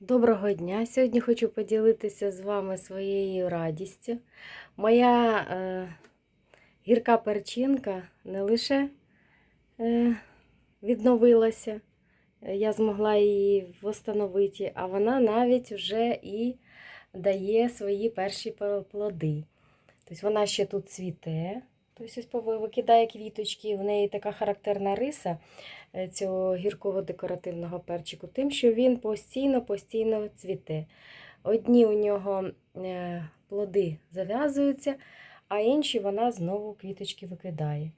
Доброго дня! Сьогодні хочу поділитися з вами своєю радістю. Моя е, гірка перчинка не лише е, відновилася, е, я змогла її встановити, а вона навіть вже і дає свої перші плоди. Тобто вона ще тут цвіте, тобто викидає квіточки, в неї така характерна риса е, цього гіркого декоративного перчику, тим, що він постійно-постійно цвіте. Одні у нього е, плоди зав'язуються, а інші вона знову квіточки викидає.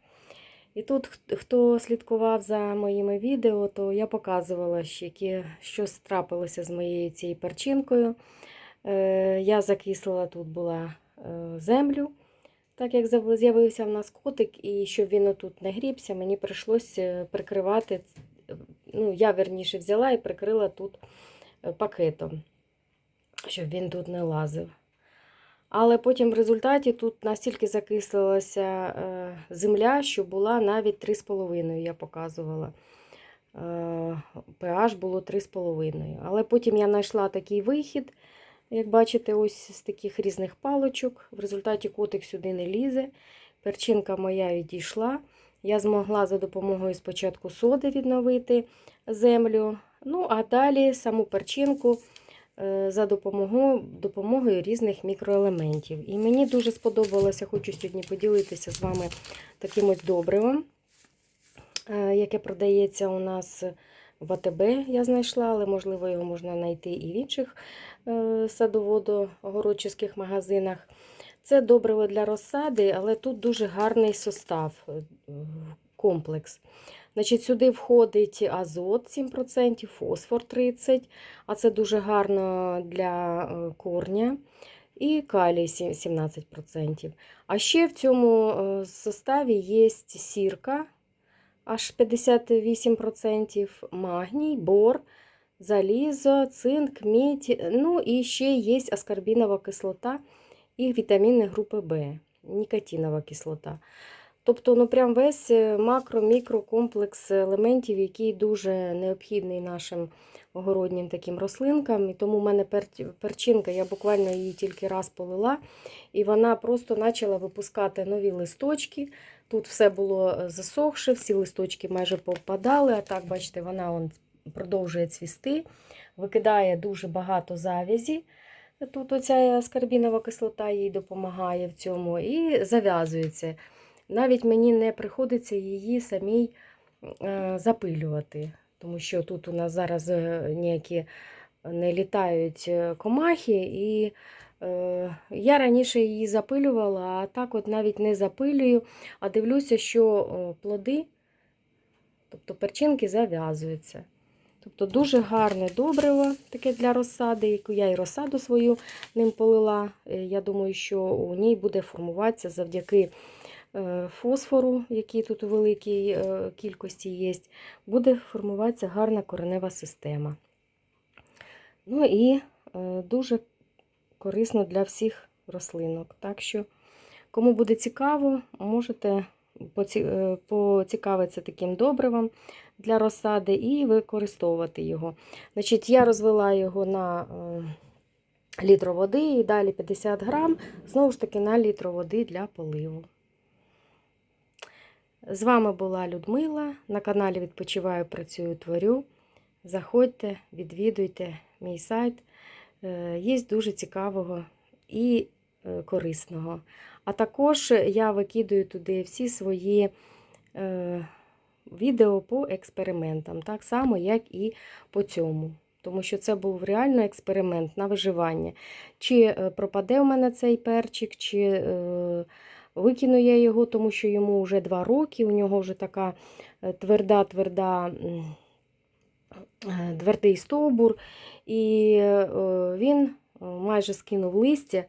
І тут, хто слідкував за моїми відео, то я показувала, які, що трапилося з моєю цією перчинкою. Е, Я закислила тут була землю, так як з'явився в нас котик, і щоб він отут не грібся, мені прийшлося прикривати. Ну, я верніше взяла і прикрила тут е, пакетом, щоб він тут не лазив. Але потім в результаті тут настільки закислилася е, земля, що була навіть 3,5, я показувала. Е, pH було 3,5. Але потім я знайшла такий вихід, як бачите, ось з таких різних палочок. В результаті котик сюди не лізе. Перчинка моя відійшла. Я змогла за допомогою спочатку соди відновити землю. Ну, а далі саму перчинку е, за допомогою, допомогою різних мікроелементів. І мені дуже сподобалося, хочу сьогодні поділитися з вами таким ось добривом, е, яке продається у нас в АТБ, я знайшла, але можливо його можна знайти і в інших е, садоводо-городчих магазинах. Це добриво для розсади, але тут дуже гарний состав, е, комплекс. Значить, Сюди входить азот 7%, фосфор 30%, а це дуже гарно для е, корня. І калій 17%. А ще в цьому составі є сірка, аж 58%, магній, бор, залізо, цинк, мідь. Ну і ще є аскорбінова кислота і вітаміни групи В, нікотинова кислота. Тобто, ну прям весь макро-мікрокомплекс елементів, який дуже необхідний нашим огороднім таким рослинкам. І тому в мене перчинка, я буквально її тільки раз полила, і вона просто почала випускати нові листочки. Тут все було е, засохше, всі листочки майже повпадали. А так, бачите, вона он продовжує цвісти, викидає дуже багато завязі. Тут оця аскорбінова кислота їй допомагає в цьому і зав'язується. Навіть мені не приходиться її самій е, запилювати, тому що тут у нас зараз е, ніякі не літають комахи, і я раніше її запилювала, а так от навіть не запилюю, а дивлюся, що плоди, тобто перчинки зав'язуються. Тобто дуже гарне добриво таке для розсади, яку я і розсаду свою ним полила. Е, Я думаю, що у ній буде формуватися завдяки е, фосфору, який тут у великій е, кількості є, буде формуватися гарна коренева система. Ну і е, дуже корисно для всіх рослинок. Так що, кому буде цікаво, можете е, поцікавитися таким добривом для розсади і використовувати його. Значить, я розвела його на е, літр води і далі 50 грам, знову ж таки на літр води для поливу. З вами була Людмила. На каналі Відпочиваю, працюю, творю. Заходьте, відвідуйте мій сайт. Е, Є дуже цікавого і е, корисного. А також я викидаю туди всі свої е, відео по експериментам, так само, як і по цьому. Тому що це був реально експеримент на виживання. Чи пропаде в мене цей перчик, чи е, викину я його, тому що йому вже 2 роки, у нього вже така тверда-тверда. Твердий стовбур, і е, він е, майже скинув листя,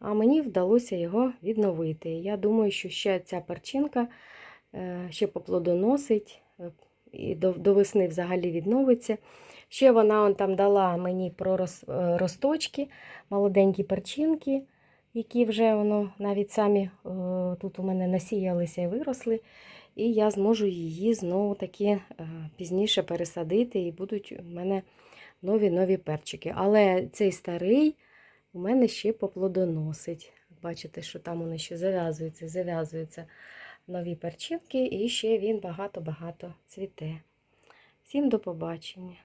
а мені вдалося його відновити. Я думаю, що ще ця перчинка е, ще поплодоносить і до, весни взагалі відновиться. Ще вона он там дала мені про е, росточки, молоденькі перчинки, які вже воно навіть самі тут у мене насіялися і виросли. І я зможу її знову таки е, пізніше пересадити, і будуть у мене нові нові перчики. Але цей старий у мене ще поплодоносить. Бачите, що там вони ще зав'язуються, зав'язуються нові перчинки, і ще він багато-багато цвіте. Всім до побачення!